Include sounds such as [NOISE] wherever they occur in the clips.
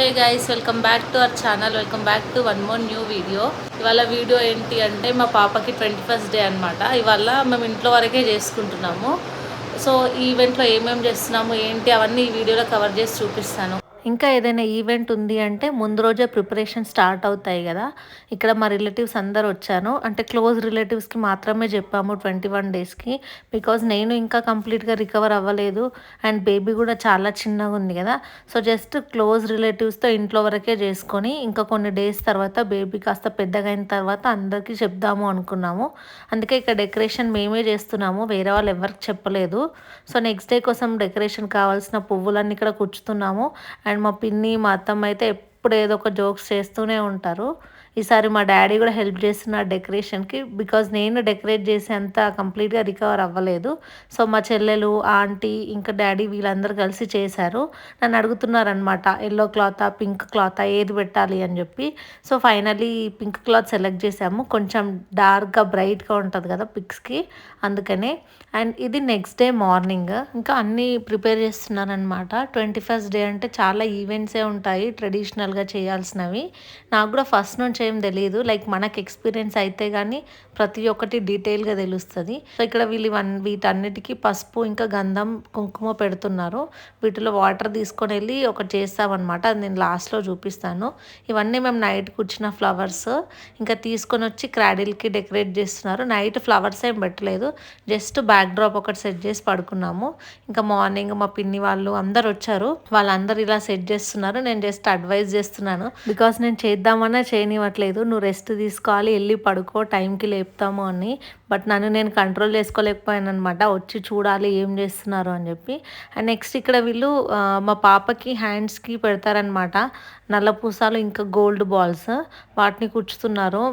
Hey guys welcome back to our channel welcome back to one more new video ఇవాళ video ఏంటి అంటే మా పాపకి ట్వంటీ ఫస్ట్ డే అనమాట ఇవాళ మేము ఇంట్లో వరకే చేసుకుంటున్నాము. సో ఈ ఈవెంట్లో ఏమేమి చేస్తున్నాము ఏంటి అవన్నీ ఈ వీడియోలో కవర్ చేసి చూపిస్తాను. ఇంకా ఏదైనా ఈవెంట్ ఉంది అంటే ముందు రోజే ప్రిపరేషన్ స్టార్ట్ అవుతాయి కదా. ఇక్కడ మా రిలేటివ్స్ అందరు వచ్చాను. అంటే క్లోజ్ రిలేటివ్స్కి మాత్రమే చెప్పాము ట్వంటీ వన్ డేస్కి బికాజ్ నేను ఇంకా కంప్లీట్గా రికవర్ అవ్వలేదు. అండ్ బేబీ కూడా చాలా చిన్నగా ఉంది కదా. సో జస్ట్ క్లోజ్ రిలేటివ్స్తో ఇంట్లో వరకే చేసుకొని ఇంకా కొన్ని డేస్ తర్వాత బేబీ కాస్త పెద్దగా అయిన తర్వాత అందరికీ చెప్దాము అనుకున్నాము. అందుకే ఇక్కడ డెకరేషన్ మేమే చేస్తున్నాము. వేరే వాళ్ళు ఎవరికి చెప్పలేదు. సో నెక్స్ట్ డే కోసం డెకరేషన్ కావాల్సిన పువ్వులన్నీ ఇక్కడ కూర్చుతున్నాము. అండ్ మా పిన్ని మా అత్తమ్మ అయితే ఎప్పుడు ఏదో ఒక జోక్స్ చేస్తూనే ఉంటారు. ఈసారి మా డాడీ కూడా హెల్ప్ చేస్తున్నారు డెకరేషన్కి బికాజ్ నేను డెకరేట్ చేసేంత కంప్లీట్గా రికవర్ అవ్వలేదు. సో మా చెల్లెలు ఆంటీ ఇంకా డాడీ వీళ్ళందరూ కలిసి చేశారు. నన్ను అడుగుతున్నారనమాట ఎల్లో క్లాతా పింక్ క్లాతా ఏది పెట్టాలి? అని చెప్పి. So finally pink cloth select చేసాము. కొంచెం డార్క్గా బ్రైట్గా ఉంటుంది కదా పిక్స్కి అందుకనే. అండ్ ఇది నెక్స్ట్ డే మార్నింగ్. ఇంకా అన్నీ ప్రిపేర్ చేస్తున్నారనమాట ట్వంటీ ఫస్ట్ డే అంటే చాలా ఈవెంట్సే ఉంటాయి ట్రెడిషనల్గా చేయాల్సినవి. నాకు కూడా ఫస్ట్ నుంచి ఏం తెలియదు లైక్ మనకి ఎక్స్పీరియన్స్ అయితే కానీ ప్రతి ఒక్కటి డీటెయిల్గా తెలుస్తుంది. సో ఇక్కడ వీళ్ళు వన్ వీటన్నిటికీ పసుపు ఇంకా గంధం కుంకుమ పెడుతున్నారు. వీటిలో వాటర్ తీసుకొని వెళ్ళి ఒకటి చేస్తామన్నమాట. అది నేను లాస్ట్లో చూపిస్తాను. ఇవన్నీ మేము నైట్ కూర్చున్న ఫ్లవర్స్. ఇంకా తీసుకొని వచ్చి క్రాడిల్కి డెకరేట్ చేస్తున్నారు. నైట్ ఫ్లవర్స్ ఏం పెట్టలేదు. జస్ట్ బ్యాక్ డ్రాప్ ఒకటి సెట్ చేసి పడుకున్నాము. ఇంకా మార్నింగ్ మా పిన్ని వాళ్ళు అందరు వచ్చారు. వాళ్ళందరూ ఇలా సెట్ చేస్తున్నారు. నేను జస్ట్ అడ్వైజ్ చేస్తున్నాను. బికాస్ నేను చేద్దామన్నా చేయనివ్వట్లేదు నువ్వు రెస్ట్ తీసుకోవాలి వెళ్ళి పడుకో టైంకి లేపుతాము అని. బట్ నన్ను నేను కంట్రోల్ చేసుకోలేకపోయాను అనమాట వచ్చి చూడాలి ఏం చేస్తున్నారు అని చెప్పి. అండ్ నెక్స్ట్ ఇక్కడ వీళ్ళు మా పాపకి హ్యాండ్స్కి పెడతారనమాట నల్ల పూసాలు ఇంకా గోల్డ్ బాల్స్ వాటిని కూర్చుతున్నారు.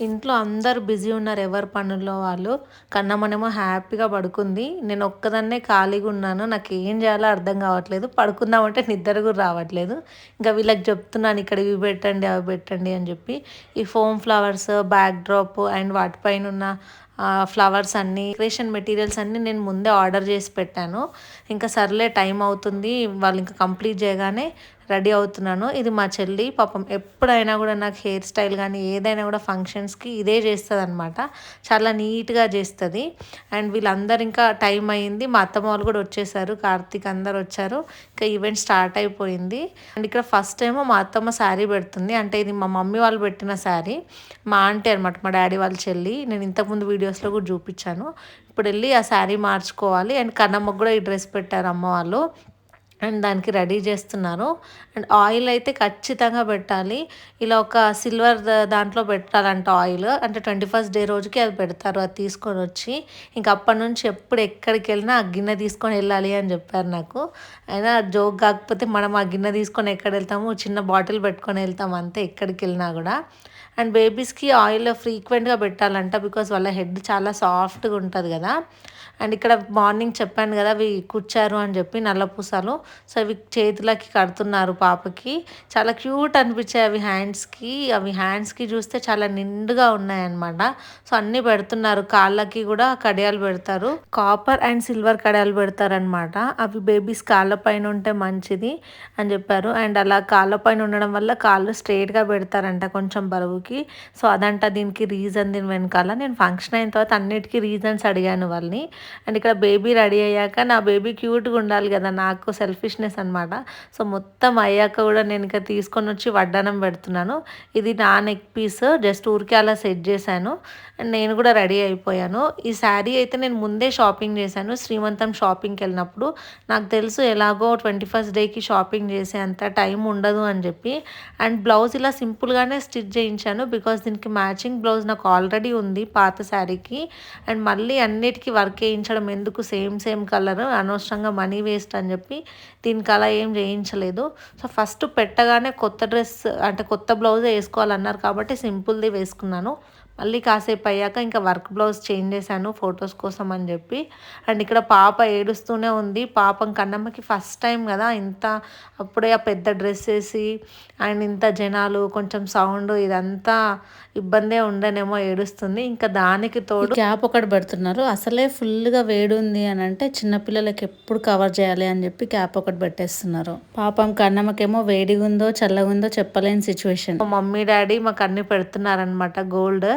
ఇంట్లో అందరు బిజీ ఉన్నారు ఎవరి పనుల్లో వాళ్ళు. కన్నమ్మనేమో హ్యాపీగా పడుకుంది. నేను ఒక్కదాన్నే ఖాళీగా ఉన్నాను. నాకు ఏం చేయాలో అర్థం కావట్లేదు. పడుకుందామంటే నిద్ర కూడా రావట్లేదు. ఇంకా వీళ్ళకి చెప్తున్నాను ఇక్కడ ఇవి పెట్టండి అవి పెట్టండి అని చెప్పి. ఈ foam flowers backdrop and వాటిపైన ఉన్న ఫ్లవర్స్ అన్నీ డెకరేషన్ మెటీరియల్స్ అన్నీ నేను ముందే ఆర్డర్ చేసి పెట్టాను. ఇంకా సర్లే టైం అవుతుంది. వాళ్ళు ఇంకా కంప్లీట్ చేయగానే రెడీ అవుతున్నాను. ఇది మా చెల్లి. పాపం ఎప్పుడైనా కూడా నాకు హెయిర్ స్టైల్ కానీ ఏదైనా కూడా ఫంక్షన్స్కి ఇదే చేస్తుంది అనమాట చాలా నీట్గా చేస్తుంది. అండ్ వీళ్ళందరూ ఇంకా టైం అయింది మా అత్తమ్మ వాళ్ళు కూడా వచ్చేసారు. కార్తీక్ అందరు వచ్చారు. ఇంకా ఈవెంట్ స్టార్ట్ అయిపోయింది. అండ్ ఇక్కడ ఫస్ట్ ఏమో మా అత్తమ్మ శారీ పెడుతుంది. అంటే ఇది మా మమ్మీ వాళ్ళు పెట్టిన శారీ. మా ఆంటీ అనమాట మా డాడీ వాళ్ళ చెల్లి. నేను ఇంతకుముందు వీడియోస్లో కూడా చూపించాను. ఇప్పుడు వెళ్ళి ఆ శారీ మార్చుకోవాలి. అండ్ కన్నమ్మకు కూడా ఈ డ్రెస్ పెట్టారు అమ్మ వాళ్ళు. అండ్ దానికి రెడీ చేస్తున్నారు అండ్ ఆయిల్ అయితే ఖచ్చితంగా పెట్టాలి. ఇలా ఒక సిల్వర్ దాంట్లో పెట్టాలంట ఆయిల్. అంటే ట్వంటీ ఫస్ట్ డే రోజుకి అది పెడతారు అది తీసుకొని వచ్చి. ఇంక అప్పటి నుంచి ఎప్పుడు ఎక్కడికి వెళ్ళినా ఆ గిన్నె తీసుకొని వెళ్ళాలి అని చెప్పారు నాకు. అయినా జోక్ కాకపోతే మనం ఆ గిన్నె తీసుకొని ఎక్కడ వెళ్తాము? చిన్న బాటిల్ పెట్టుకొని వెళ్తాం అంతే ఎక్కడికి వెళ్ళినా కూడా. అండ్ బేబీస్కి ఆయిల్ ఫ్రీక్వెంట్గా పెట్టాలంట బికాస్ వాళ్ళ హెడ్ చాలా సాఫ్ట్గా ఉంటుంది కదా. అండ్ ఇక్కడ మార్నింగ్ చెప్పాను కదా అవి కూర్చారు అని చెప్పి నల్ల పూసలు. సో అవి చేతులకి కడుతున్నారు పాపకి. చాలా క్యూట్ అనిపించాయి అవి హ్యాండ్స్కి. అవి హ్యాండ్స్కి చూస్తే చాలా నిండుగా ఉన్నాయన్నమాట. సో అన్నీ పెడుతున్నారు. కాళ్ళకి కూడా కడియాలు పెడతారు. కాపర్ అండ్ సిల్వర్ కడియాలు పెడతారనమాట అవి బేబీస్ కాళ్ళ పైన ఉంటే మంచిది అని చెప్పారు. అండ్ అలా కాళ్ళ పైన ఉండడం వల్ల కాళ్ళు స్ట్రైట్గా పెడతారంట కొంచెం బరువుకి. సో అదంట దీనికి రీజన్ దీని వెనకాల. నేను ఫంక్షన్ అయిన తర్వాత అన్నిటికీ రీజన్స్ అడిగాను వాళ్ళని. అండ్ ఇక్కడ బేబీ రెడీ అయ్యాక నా బేబీ క్యూట్గా ఉండాలి కదా నాకు సెల్ఫిష్నెస్ అనమాట సో మొత్తం అయ్యాక కూడా నేను ఇంకా తీసుకొని వచ్చి వడ్డానం పెడుతున్నాను. ఇది నా నెక్ పీస్ జస్ట్ ఊరికే అలా సెట్ చేశాను. అండ్ నేను కూడా రెడీ అయిపోయాను. ఈ శారీ అయితే నేను ముందే షాపింగ్ చేశాను శ్రీమంతం షాపింగ్కి వెళ్ళినప్పుడు. నాకు తెలుసు ఎలాగో ట్వంటీ ఫస్ట్ డేకి షాపింగ్ చేసే అంత టైం ఉండదు అని చెప్పి. అండ్ బ్లౌజ్ ఇలా సింపుల్గానే స్టిచ్ చేయించాను బికాస్ దీనికి మ్యాచింగ్ బ్లౌజ్ నాకు ఆల్రెడీ ఉంది పాత శారీకి. అండ్ మళ్ళీ అన్నిటికీ వర్క్ చేయించడం ఎందుకు సేమ్ సేమ్ కలర్? అనవసరంగా మనీ వేస్ట్ అని చెప్పి దీనికి అలా ఏం చేయించలేదు. సో ఫస్ట్ పెట్టగానే కొత్త డ్రెస్ అంటే కొత్త బ్లౌజే వేసుకోవాలన్నారు కాబట్టి సింపుల్ది వేసుకున్నాను. మళ్ళీ కాసేపు అయ్యాక ఇంకా వర్క్ బ్లౌజ్ చేంజ్ చేశాను ఫొటోస్ కోసం అని చెప్పి. అండ్ ఇక్కడ పాప ఏడుస్తూనే ఉంది. పాపం కన్నమ్మకి ఫస్ట్ టైం కదా ఇంత అప్పుడే ఆ పెద్ద డ్రెస్ వేసి అండ్ ఇంత జనాలు కొంచెం సౌండ్ ఇదంతా ఇబ్బందే ఉండనేమో ఏడుస్తుంది. ఇంకా దానికి తోడు క్యాప్ ఒకటి పెడుతున్నారు. అసలే ఫుల్గా వేడి ఉంది అని అంటే చిన్నపిల్లలకి ఎప్పుడు కవర్ చేయాలి అని చెప్పి క్యాప్ ఒకటి పెట్టేస్తున్నారు. పాపం కన్నమ్మకేమో వేడిగా ఉందో చల్లగా ఉందో చెప్పలేని సిచ్యువేషన్ మా మమ్మీ డాడీ మాకు అన్ని పెడుతున్నారనమాట గోల్డ్.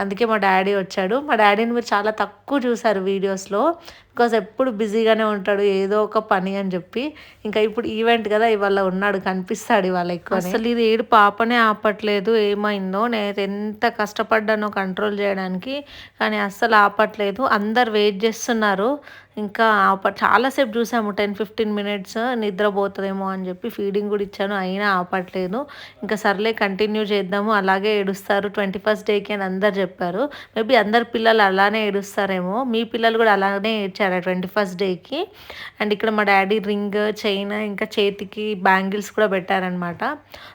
అందుకే మా డాడీ వచ్చాడు. మా డాడీని మీరు చాలా తక్కువ చూసారు వీడియోస్లో. బికాస్ ఎప్పుడు బిజీగానే ఉంటాడు ఏదో ఒక పని అని చెప్పి. ఇంకా ఇప్పుడు ఈవెంట్ కదా ఇవాళ ఉన్నాడు కనిపిస్తాడు ఇవాళ ఎక్కువ అసలు ఇది ఏడు పాపనే ఆపట్లేదు ఏమైందో నేను ఎంత కష్టపడ్డానో కంట్రోల్ చేయడానికి కానీ అస్సలు ఆపట్లేదు. అందరు వెయిట్ చేస్తున్నారు. ఇంకా ఆప చాలాసేపు చూసాము టెన్ ఫిఫ్టీన్ మినిట్స్ నిద్రపోతుందేమో అని చెప్పి ఫీడింగ్ కూడా ఇచ్చాను అయినా ఆపట్లేదు. ఇంకా సర్లే కంటిన్యూ చేద్దాము అలాగే ఏడుస్తారు. ట్వంటీ ఫస్ట్ డేకి అని అందరు చెప్పారు. మేబీ అందరు పిల్లలు అలానే ఏడుస్తారేమో. మీ పిల్లలు కూడా అలానే ఏడ్చారు. ట్వంటీ ఫస్ట్ డేకి. అండ్ ఇక్కడ మా డాడీ రింగ్ చైన్ ఇంకా చేతికి బ్యాంగిల్స్ కూడా పెట్టారనమాట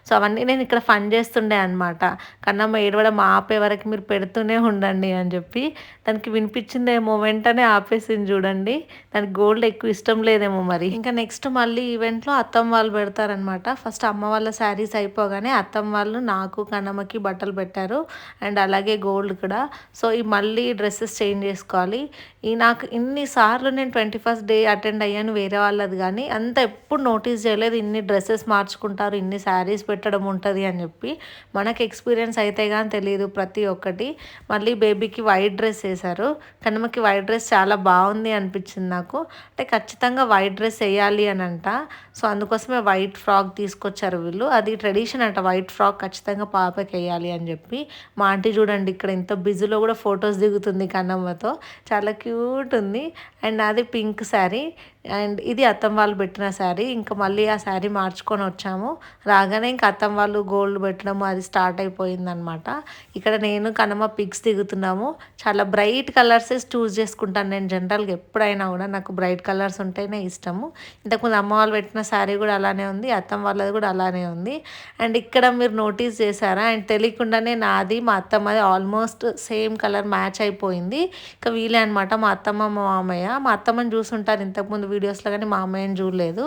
సో అవన్నీ నేను ఇక్కడ ఫన్ చేస్తుండే అనమాట కన్నమ్మ ఏడవడం ఆపే వరకు మీరు పెడుతూనే ఉండండి అని చెప్పి. దానికి వినిపించిందేమో వెంటనే ఆపేసింది చూడండి. దానికి గోల్డ్ ఎక్కువ ఇష్టం లేదేమో మరి. ఇంకా నెక్స్ట్ మళ్ళీ ఈవెంట్లో అత్తమ్మ వాళ్ళు పెడతారనమాట ఫస్ట్ అమ్మ వాళ్ళ శారీస్ అయిపోగానే అత్తమ్మ వాళ్ళు నాకు కన్నమ్మకి బట్టలు పెట్టారు. అండ్ అలాగే గోల్డ్ కూడా. సో ఈ మళ్ళీ డ్రెస్సెస్ చేంజ్ చేసుకోవాలి. ఈ నాకు ఇన్ని సార్లు నేను ట్వంటీ ఫస్ట్ డే అటెండ్ అయ్యాను వేరే వాళ్ళది కానీ అంత ఎప్పుడు నోటీస్ చేయలేదు ఇన్ని డ్రెస్సెస్ మార్చుకుంటారు ఇన్ని శారీస్ పెట్టడం ఉంటుంది అని చెప్పి మనకి ఎక్స్పీరియన్స్ అయితే కానీ తెలియదు ప్రతి ఒక్కటి. మళ్ళీ బేబీకి వైట్ డ్రెస్ వేశారు. కనుమకి వైట్ డ్రెస్ చాలా బాగుంది అనిపించింది నాకు. అంటే ఖచ్చితంగా వైట్ డ్రెస్ వేయాలి అని అంట. సో అందుకోసమే వైట్ ఫ్రాక్ తీసుకొచ్చారు వీళ్ళు. అది ట్రెడిషన్ అంట వైట్ ఫ్రాక్ ఖచ్చితంగా పాపకి వేయాలి అని చెప్పి. మా ఆంటీ చూడండి ఇక్కడ ఇంత బిజీలో కూడా ఫొటోస్ దిగుతుంది కన్నమ్మతో చాలా క్యూట్ ఉంది. అండ్ అది పింక్ శారీ అండ్ ఇది అత్తం వాళ్ళు పెట్టిన శారీ. ఇంకా మళ్ళీ ఆ శారీ మార్చుకొని వచ్చాము. రాగానే ఇంకా అత్తం వాళ్ళు గోల్డ్ పెట్టడము అది స్టార్ట్ అయిపోయిందనమాట ఇక్కడ నేను కనమ పిక్స్ దిగుతున్నాము. చాలా బ్రైట్ కలర్సే చూస్ చేసుకుంటాను నేను జనరల్గా ఎప్పుడైనా కూడా. నాకు బ్రైట్ కలర్స్ ఉంటేనే ఇష్టము. ఇంతకుముందు అమ్మ వాళ్ళు పెట్టిన శారీ కూడా అలానే ఉంది. అత్తమ్మ వాళ్ళది కూడా అలానే ఉంది. అండ్ ఇక్కడ మీరు నోటీస్ చేశారా? అండ్ తెలియకుండానే నాది మా అత్తమ్మది ఆల్మోస్ట్ సేమ్ కలర్ మ్యాచ్ అయిపోయింది. ఇంకా వీలే అనమాట మా అత్తమ్మ మా మామయ్య. మా అత్తమ్మని చూసుంటారు ఇంతకుముందు వీడియోస్లో కానీ మా అమ్మాయిని చూడలేదు.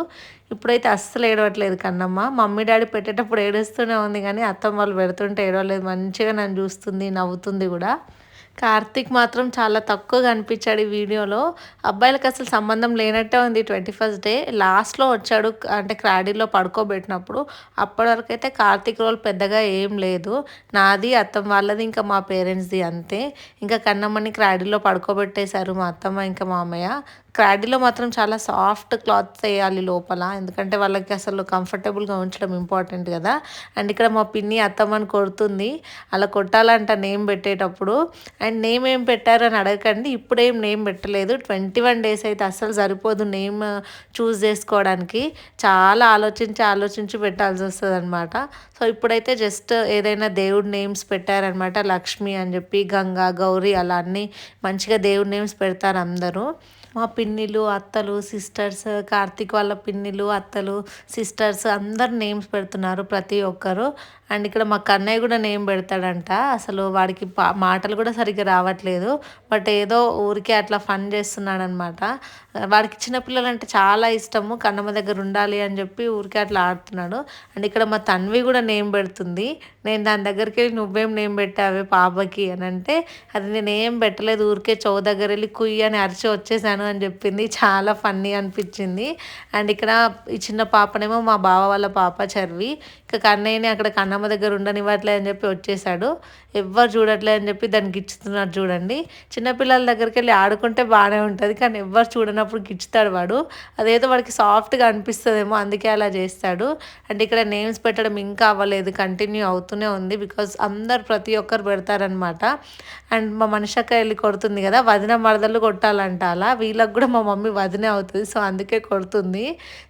ఇప్పుడైతే అస్సలు ఏడవట్లేదు కన్నమ్మ. మమ్మీ డాడీ పెట్టేటప్పుడు ఏడుస్తూనే ఉంది కానీ అత్తమ్మ వాళ్ళు పెడుతుంటే ఏడవలేదు మంచిగా నన్ను చూస్తుంది నవ్వుతుంది కూడా. కార్తీక్ మాత్రం చాలా తక్కువ కనిపించాడు ఈ వీడియోలో. అబ్బాయిలకు అసలు సంబంధం లేనట్టే ఉంది ట్వంటీ ఫస్ట్ డే. లాస్ట్లో వచ్చాడు అంటే క్రాడీలో పడుకోబెట్టినప్పుడు. అప్పటి వరకు అయితే కార్తీక్ రోల్ పెద్దగా ఏం లేదు. నాది అత్తమ్మ వాళ్ళది ఇంకా మా పేరెంట్స్ది అంతే. ఇంకా కన్నమ్మని క్రాడీలో పడుకోబెట్టేశారు మా అత్తమ్మ ఇంకా మా అమ్మయ్య. క్రాడీలో మాత్రం చాలా సాఫ్ట్ క్లాత్ వేయాలి లోపల. ఎందుకంటే వాళ్ళకి అసలు కంఫర్టబుల్గా ఉంచడం ఇంపార్టెంట్ కదా. అండ్ ఇక్కడ మా పిన్ని అత్తమ్మని కొడుతుంది. అలా కొట్టాలంట నేమ్ పెట్టేటప్పుడు. అండ్ నేమ్ ఏం పెట్టారని అడగకండి. ఇప్పుడేం నేమ్ పెట్టలేదు. ట్వంటీ వన్ డేస్ అయితే అస్సలు సరిపోదు నేమ్ చూస్ చేసుకోవడానికి. చాలా ఆలోచించి ఆలోచించి పెట్టాల్సి వస్తుంది అనమాట సో ఇప్పుడైతే జస్ట్ ఏదైనా దేవుడి నేమ్స్ పెట్టారనమాట లక్ష్మి అని చెప్పి గంగా గౌరీ అలా అన్నీ మంచిగా దేవుడి నేమ్స్ పెడతారు అందరూ. మా పిన్నిలు అత్తలు సిస్టర్స్ కార్తీక్ వాళ్ళ పిన్నిలు అత్తలు సిస్టర్స్ అందరు నేమ్స్ పెడుతున్నారు ప్రతి ఒక్కరు. అండ్ ఇక్కడ మా కన్నయ్య కూడా నేమ్ పెడతాడంట. అసలు వాడికి మాటలు కూడా సరిగ్గా రావట్లేదు. బట్ ఏదో ఊరికే అట్లా ఫన్ చేస్తున్నాడు అనమాట వాడికి చిన్నపిల్లలు అంటే చాలా ఇష్టము. కన్నమ్మ దగ్గర ఉండాలి అని చెప్పి ఊరికే అట్లా ఆడుతున్నాడు. అండ్ ఇక్కడ మా తన్వి కూడా నేమ్ పెడుతుంది. నేను దాని దగ్గరికి వెళ్ళి నువ్వేం నేమ్ పెట్టావే పాపకి అని అంటే అది నేను ఏం పెట్టలేదు. ఊరికే చౌ దగ్గర వెళ్ళి కుయ్యి అని అరిచి వచ్చేసాను అని చెప్పింది. చాలా ఫన్నీ అనిపించింది. అండ్ ఇక్కడ ఈ చిన్న పాపనేమో మా బావ వాళ్ళ పాప చర్వి. ఇక కన్నయ్యని అక్కడ కన్నమ్మ దగ్గర ఉండనివ్వట్లే అని చెప్పి వచ్చేసాడు. ఎవ్వరు చూడట్లే అని చెప్పి దాన్ని గిచ్చుతున్నారు చూడండి. చిన్నపిల్లల దగ్గరికి వెళ్ళి ఆడుకుంటే బాగానే ఉంటుంది కానీ ఎవ్వరు చూడనప్పుడు గిచ్చుతాడు వాడు. అదేదో వాడికి సాఫ్ట్గా అనిపిస్తుందేమో అందుకే అలా చేస్తాడు. అండ్ ఇక్కడ నేమ్స్ పెట్టడం ఇంకా అవ్వలేదు కంటిన్యూ అవుతూనే ఉంది బికాస్ అందరు ప్రతి ఒక్కరు పెడతారనమాట అండ్ మా మనిషక్క వెళ్ళి కొడుతుంది కదా వదిన మరదలు కొట్టాలంట అలా. వీళ్ళకి కూడా మా మమ్మీ వదినే అవుతుంది సో అందుకే కొడుతుంది.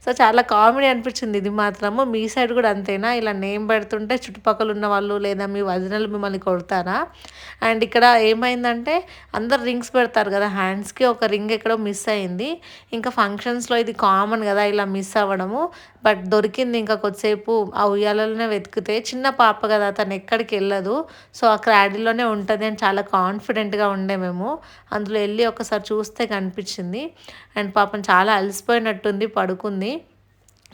సో చాలా కామెడీ అనిపించింది ఇది మాత్రము. మీ సైడ్ కూడా అంతేనా? ఇలా నేమ్ పెడుతుంటే చుట్టుపక్కల ఉన్న వాళ్ళు లేదా మీ వదినలు మిమ్మల్ని కొడతారా? అండ్ ఇక్కడ ఏమైందంటే అందరు రింగ్స్ పెడతారు కదా హ్యాండ్స్కి ఒక రింగ్ ఎక్కడో మిస్ అయింది. ఇంకా ఫంక్షన్స్లో ఇది కామన్ కదా ఇలా మిస్ అవ్వడము. బట్ దొరికింది ఇంకా కొద్దిసేపు ఆ ఉయ్యాలలోనే వెతికితే చిన్న పాప కదా తను ఎక్కడికి వెళ్ళదు. సో ఆ క్రాడీలోనే ఉంటుంది అని చాలా కాన్ఫిడెంట్గా ఉండే మేము. అందులో వెళ్ళి ఒకసారి చూస్తే కనిపించింది. అండ్ పాపం చాలా అలసిపోయినట్టుంది పడుకుంది.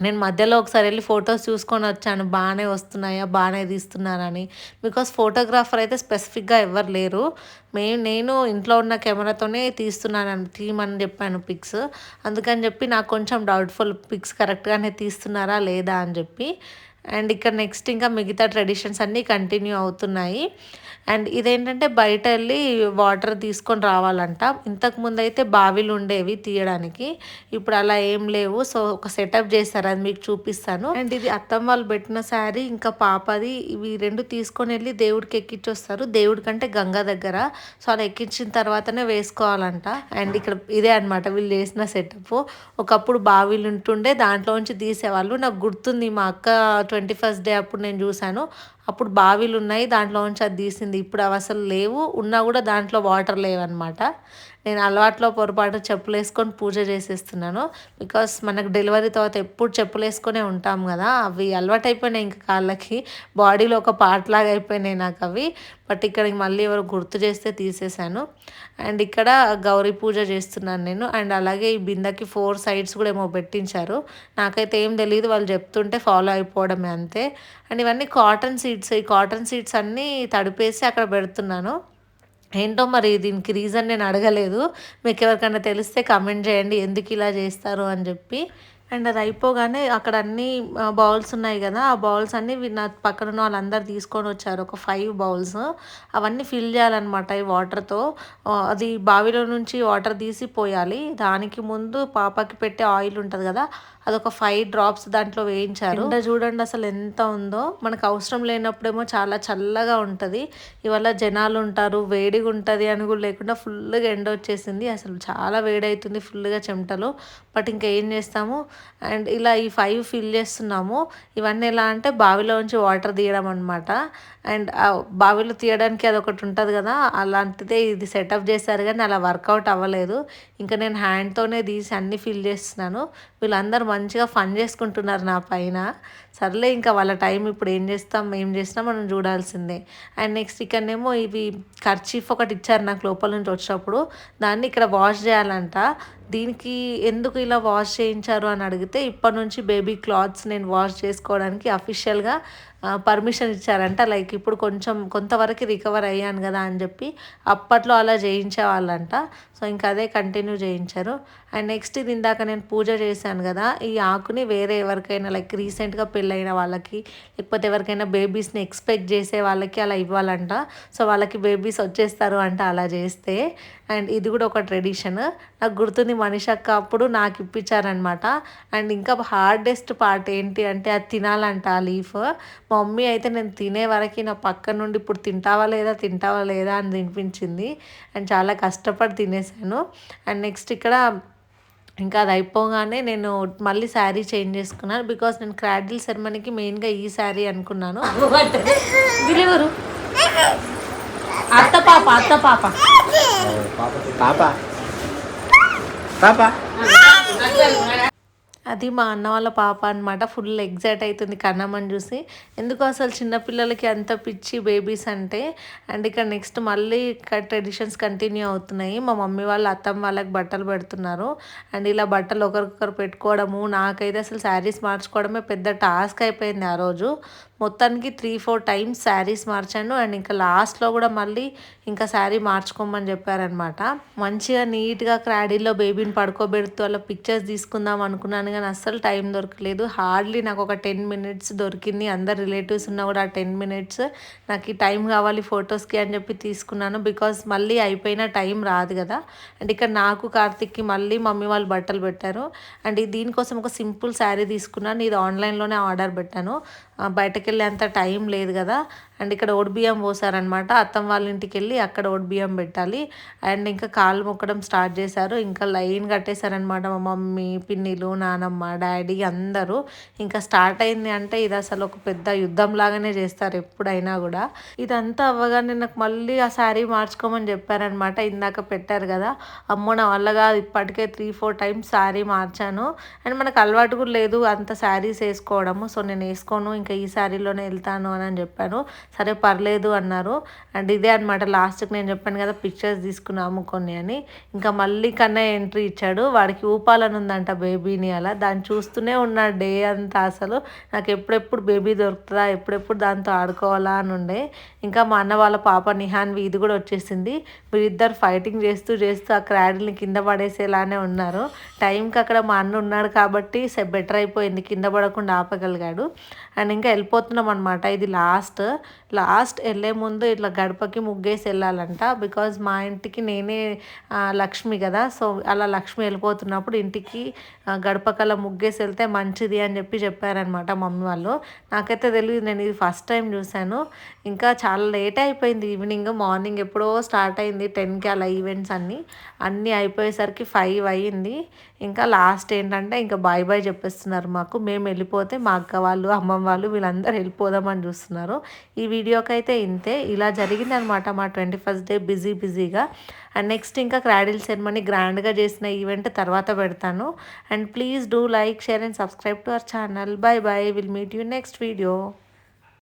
నేను మధ్యలో ఒకసారి వెళ్ళి ఫొటోస్ చూసుకొని వచ్చాను. బాగానే వస్తున్నాయా? బాగానే తీస్తున్నారని. బికాస్ ఫోటోగ్రాఫర్ అయితే స్పెసిఫిక్గా ఎవరు లేరు. మేము నేను ఇంట్లో ఉన్న కెమెరాతోనే తీస్తున్నాను తీయమని చెప్పాను పిక్స్. అందుకని చెప్పి నాకు కొంచెం డౌట్ఫుల్ పిక్స్ కరెక్ట్గానే తీస్తున్నారా లేదా అని చెప్పి అండ్ ఇక్కడ నెక్స్ట్ ఇంకా మిగతా ట్రెడిషన్స్ అన్నీ కంటిన్యూ అవుతున్నాయి. అండ్ ఇదేంటంటే బయట వెళ్ళి వాటర్ తీసుకొని రావాలంట. ఇంతకుముందు అయితే బావిలు ఉండేవి తీయడానికి. ఇప్పుడు అలా ఏం లేవు. సో ఒక సెటప్ చేస్తారు అది మీకు చూపిస్తాను. అండ్ ఇది అత్తమ్మ వాళ్ళు పెట్టిన శారీ ఇంకా పాపది. ఇవి రెండు తీసుకొని వెళ్ళి దేవుడికి ఎక్కించొస్తారు. దేవుడి కంటే గంగ దగ్గర. సో అలా ఎక్కించిన తర్వాతనే వేసుకోవాలంట. అండ్ ఇక్కడ ఇదే అనమాట వీళ్ళు చేసిన సెటప్. ఒకప్పుడు బావిలు ఉంటుండే దాంట్లో నుంచి తీసేవాళ్ళు. నాకు గుర్తుంది మా అక్క ట్వంటీ ఫస్ట్ డే అప్పుడు నేను చూశాను. అప్పుడు బావిలు ఉన్నాయి దాంట్లో నుంచి అది తీసింది. ఇప్పుడు అవి అసలు లేవు. ఉన్నా కూడా దాంట్లో వాటర్ లేవన్నమాట. నేను అలవాట్లో పొరపాటు చెప్పులు వేసుకొని పూజ చేసేస్తున్నాను. బికాస్ మనకు డెలివరీ తర్వాత ఎప్పుడు చెప్పులు వేసుకొనే ఉంటాం కదా అవి అలవాటైపోయినాయి ఇంకా కాళ్ళకి. బాడీలో ఒక పార్ట్ లాగా అయిపోయినాయి నాకు అవి. బట్ ఇక్కడికి మళ్ళీ ఎవరు గుర్తు చేస్తే తీసేశాను. అండ్ ఇక్కడ గౌరీ పూజ చేస్తున్నాను నేను. అండ్ అలాగే ఈ బిందెకి ఫోర్ సైడ్స్ కూడా ఏమో పెట్టించారు. నాకైతే ఏం తెలియదు వాళ్ళు చెప్తుంటే ఫాలో అయిపోవడమే అంతే. అండ్ ఇవన్నీ కాటన్ సీడ్స్ ఈ కాటన్ సీడ్స్ అన్నీ తడిపేసి అక్కడ పెడుతున్నాను. ఏంటో మరి దీనికి రీజన్ నేను అడగలేదు. మీకు ఎవరికైనా తెలిస్తే కమెంట్ చేయండి ఎందుకు ఇలా చేస్తారు అని చెప్పి. అండ్ అది అయిపోగానే అక్కడ అన్ని బౌల్స్ ఉన్నాయి కదా ఆ బౌల్స్ అన్ని నా పక్కన ఉన్న వాళ్ళందరూ తీసుకొని వచ్చారు. ఒక ఫైవ్ బౌల్స్ అవన్నీ ఫిల్ చేయాలన్నమాట ఈ వాటర్తో అది బావిలో నుంచి వాటర్ తీసి పోయాలి దానికి ముందు పాపకి పెట్టే ఆయిల్ ఉంటుంది కదా అదొక ఫైవ్ డ్రాప్స్ దాంట్లో వేయించారు. ఎండ చూడండి అసలు ఎంత ఉందో. మనకు అవసరం లేనప్పుడేమో చాలా చల్లగా ఉంటుంది. ఇవల్ల జనాలు ఉంటారు వేడిగా ఉంటుంది అని కూడా లేకుండా ఫుల్గా ఎండ వచ్చేసింది. అసలు చాలా వేడి అవుతుంది ఫుల్గా చెమటలు. బట్ ఇంకా ఏం చేస్తాము? అండ్ ఇలా ఈ ఫైవ్ ఫిల్ చేస్తున్నాము. ఇవన్నీ ఎలా అంటే బావిలో నుంచి వాటర్ తీయడం అనమాట అండ్ బావిలో తీయడానికి అది ఒకటి ఉంటుంది కదా అలాంటిదే ఇది సెటప్ చేశారు కానీ అలా వర్కౌట్ అవ్వలేదు. ఇంకా నేను హ్యాండ్తోనే తీసి అన్ని ఫిల్ చేస్తున్నాను. వీళ్ళందరూ మంచిగా ఫన్ చేసుకుంటున్నారు నా పైన. సర్లే ఇంకా వాళ్ళ టైం ఇప్పుడు ఏం చేస్తాం ఏం చేసినా మనం చూడాల్సిందే. అండ్ నెక్స్ట్ ఇక్కడనేమో ఇవి ఖర్చీఫ్ ఒకటి ఇచ్చారు నాకు లోపల నుంచి వచ్చినప్పుడు. దాన్ని ఇక్కడ వాష్ చేయాలంట. దీనికి ఎందుకు ఇలా వాష్ చేయించారు అని అడిగితే ఇప్పటి నుంచి బేబీ క్లాత్స్ నేను వాష్ చేసుకోవడానికి అఫీషియల్గా పర్మిషన్ ఇచ్చారంట. లైక్ ఇప్పుడు కొంచెం కొంతవరకు రికవర్ అయ్యాను కదా అని చెప్పి అప్పట్లో అలా చేయించేవాళ్ళంట. సో ఇంకా అదే కంటిన్యూ చేయించారు. అండ్ నెక్స్ట్ ఇది ఇందాక నేను పూజ చేశాను కదా ఈ ఆకుని వేరే ఎవరికైనా లైక్ రీసెంట్గా పెళ్ళైన వాళ్ళకి లేకపోతే ఎవరికైనా బేబీస్ని ఎక్స్పెక్ట్ చేసే వాళ్ళకి అలా ఇవ్వాలంట. సో వాళ్ళకి బేబీస్ వచ్చేస్తారు అంట అలా చేస్తే. అండ్ ఇది కూడా ఒక ట్రెడిషన్. నాకు గుర్తుంది మనిషక్క అప్పుడు నాకు ఇప్పించారనమాట అండ్ ఇంకా హార్డెస్ట్ పార్ట్ ఏంటి అంటే అది తినాలంట ఆ లీఫ్. మా మమ్మీ అయితే నేను తినే వరకు నా పక్క నుండి ఇప్పుడు తింటావా లేదా తింటావా లేదా అని తినిపించింది అండ్ చాలా కష్టపడి తినేసాను. అండ్ నెక్స్ట్ ఇక్కడ ఇంకా అది అయిపోగానే నేను మళ్ళీ శారీ చేంజ్ చేసుకున్నాను. బికాస్ నేను క్రాడిల్ సెరమనీకి మెయిన్గా ఈ శారీ అనుకున్నాను. [LAUGHS] అత్త పాప అత్త పాప. పాప. పాప? అది మా అన్న వాళ్ళ పాప అనమాట ఫుల్ ఎగ్జైట్ అవుతుంది కన్నమ్మని చూసి. ఎందుకు అసలు చిన్నపిల్లలకి అంత పిచ్చి బేబీస్ అంటే? అండ్ ఇక్కడ నెక్స్ట్ మళ్ళీ ట్రెడిషన్స్ కంటిన్యూ అవుతున్నాయి. మా మమ్మీ వాళ్ళ అత్తమ్మ వాళ్ళకి బట్టలు పెడుతున్నారు. అండ్ ఇలా బట్టలు ఒకరికొకరు పెట్టుకోవడము నాకైతే అసలు శారీస్ మార్చుకోవడమే పెద్ద టాస్క్ అయిపోయింది ఆ రోజు. మొత్తానికి త్రీ ఫోర్ టైమ్స్ శారీస్ మార్చాను. అండ్ ఇంకా లాస్ట్లో కూడా మళ్ళీ ఇంకా శారీ మార్చుకోమని చెప్పారనమాట మంచిగా నీట్గా క్రాడీలో బేబీని పడుకోబెడుతూ అలా పిక్చర్స్ తీసుకుందాం అనుకున్నాను కానీ అస్సలు టైం దొరకలేదు. హార్డ్లీ నాకు ఒక టెన్ మినిట్స్ దొరికింది. అందరు రిలేటివ్స్ ఉన్నా కూడా ఆ టెన్ మినిట్స్ నాకు ఈ టైం కావాలి ఫొటోస్కి అని చెప్పి తీసుకున్నాను. బికాస్ మళ్ళీ అయిపోయిన టైం రాదు కదా. అండ్ ఇక్కడ నాకు కార్తిక్కి మళ్ళీ మమ్మీ వాళ్ళు బట్టలు పెట్టారు. అండ్ దీనికోసం ఒక సింపుల్ శారీ తీసుకున్నాను. ఇది ఆన్లైన్లోనే ఆర్డర్ పెట్టాను. బయటకు వెళ్ళేంత టైం లేదు కదా. అండ్ ఇక్కడ బియ్యం పోసారనమాట అత్తం వాళ్ళ ఇంటికి వెళ్ళి అక్కడ బియ్యం పెట్టాలి. అండ్ ఇంకా కాళ్ళు మొక్కడం స్టార్ట్ చేశారు. ఇంకా లైన్ కట్టేశారనమాట మా మమ్మీ పిన్నిలు నానమ్మ డాడీ అందరూ. ఇంకా స్టార్ట్ అయింది అంటే ఇది అసలు ఒక పెద్ద యుద్ధం లాగానే చేస్తారు ఎప్పుడైనా కూడా. ఇదంతా అవ్వగానే నాకు మళ్ళీ ఆ శారీ మార్చుకోమని చెప్పారనమాట ఇందాక పెట్టారు కదా. అమ్మో నా వల్ల కాదు. ఇప్పటికే త్రీ ఫోర్ టైమ్స్ శారీ మార్చాను. అండ్ మనకు అలవాటు కూడా లేదు అంత శారీస్ వేసుకోవడము. సో నేను వేసుకోను ఇంకా ఈ శారీలోనే వెళ్తాను అని చెప్పాను. సరే పర్లేదు అన్నారు. అండ్ ఇదే అనమాట లాస్ట్కి నేను చెప్పాను కదా పిక్చర్స్ తీసుకున్నాము కొన్ని అని. ఇంకా మళ్ళీ కన్నా ఎంట్రీ ఇచ్చాడు. వాడికి ఊపాలని ఉందంట బేబీని అలా. దాన్ని చూస్తూనే ఉన్నాడు డే అంతా అసలు. నాకు ఎప్పుడెప్పుడు బేబీ దొరుకుతుందా ఎప్పుడెప్పుడు దాంతో ఆడుకోవాలా అని ఉండే. ఇంకా మా అన్న వాళ్ళ పాప నిహాన్వి ఇది కూడా వచ్చేసింది. వీరిద్దరు ఫైటింగ్ చేస్తూ చేస్తూ ఆ క్రాడిల్ని కింద పడేసేలానే ఉన్నారు. టైంకి అక్కడ మా అన్న ఉన్నాడు కాబట్టి బెటర్ అయిపోయింది. కింద పడకుండా ఆపగలిగాడు. అండ్ ఇంకా వెళ్ళిపోతున్నాం అనమాట ఇది లాస్ట్ లాస్ట్ వెళ్ళే ముందు ఇట్లా గడపకి ముగ్గేసి వెళ్ళాలంట. బికాజ్ మా ఇంటికి నేనే లక్ష్మి కదా. సో అలా లక్ష్మి వెళ్ళిపోతున్నప్పుడు ఇంటికి గడపకల ముగ్గేసి వెళ్తే మంచిది అని చెప్పి చెప్పారనమాట మమ్మీ వాళ్ళు. నాకైతే తెలియదు నేను ఇది ఫస్ట్ టైం చూశాను. ఇంకా చాలా లేట్ అయిపోయింది ఈవినింగ్ మార్నింగ్ ఎప్పుడో స్టార్ట్ అయింది టెన్కి అలా ఈవెంట్స్ అన్నీ. అన్నీ అయిపోయేసరికి ఫైవ్ అయ్యింది. ఇంకా లాస్ట్ ఏంటంటే ఇంకా బాయ్ బాయ్ చెప్పేస్తున్నారు మాకు. మేము వెళ్ళిపోతే మా అక్క వాళ్ళు అమ్మమ్మ వాళ్ళు వీళ్ళందరూ వెళ్ళిపోదామని చూస్తున్నారు. ఇవి వీడియోకి అయితే ఇంతే. ఇలా జరిగిందనమాట మా ట్వంటీ ఫస్ట్ డే బిజీ బిజీగా. అండ్ నెక్స్ట్ ఇంకా క్రాడిల్ సెరమనీ గ్రాండ్గా చేసిన ఈవెంట్ తర్వాత పెడతాను. And please do like share and subscribe to our channel. Bye bye will meet you next video.